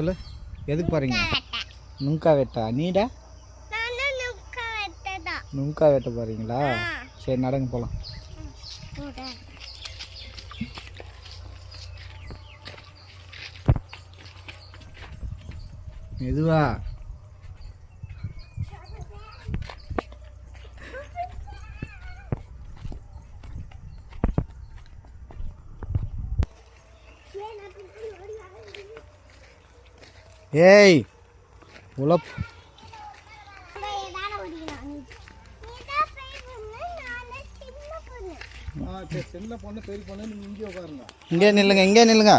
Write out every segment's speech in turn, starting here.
சொல்லு. எதுக்கு போகிறீங்க நுங்கா வெட்டா? நீடா? நுங்கா வெட்ட போகிறீங்களா சரி நடங்க போகலாம் மெதுவா. ஏய் உழப். சின்ன பொண்ணு பெரிய பொண்ணு நீங்கள் இங்கே நில்லுங்க இங்கே நில்லுங்க.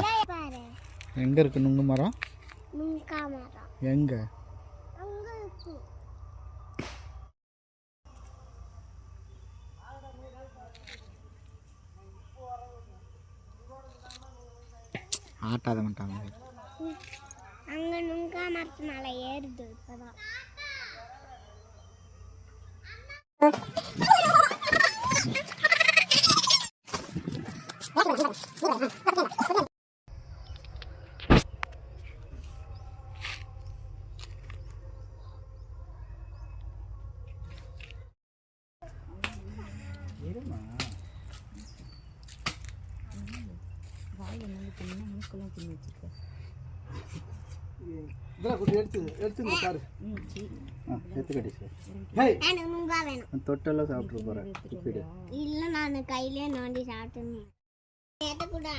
எங்கே இருக்கு நுங்கு மரம்? எங்கே? ஆட்டாத மாட்டாங்க. அங்கே நுங்கா மரத்து மேலே ஏறுது இப்போதான். வாயில் நல்லா தின்னு மூக்கெல்லாம் தின்னு வச்சுருக்கேன் தொட்டெல்லாம் சாப்பிட்டு இப்படி இல்ல நான் கையிலே நோண்டி சாப்பிட்டுன்னு கூட.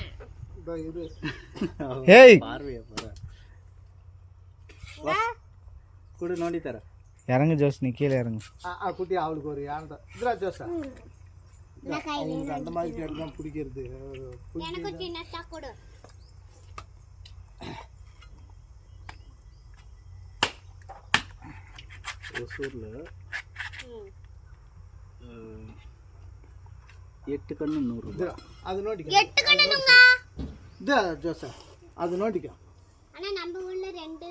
நோண்டி தரேன். இறங்கு ஜோஸ் நீ கீழே இறங்கு. குட்டி அவளுக்கு ஒரு யானை இதுரா கையிலே அந்த மாதிரி பிடிக்கிறது. ஒசூரில் எட்டு கண்ணு நூறு அது நோட்டிக்க எட்டு கண்ணு நுங்கா இது ஜோசா அது நோட்டிக்க ஆனா நம்ம ஊர்ல ரெண்டு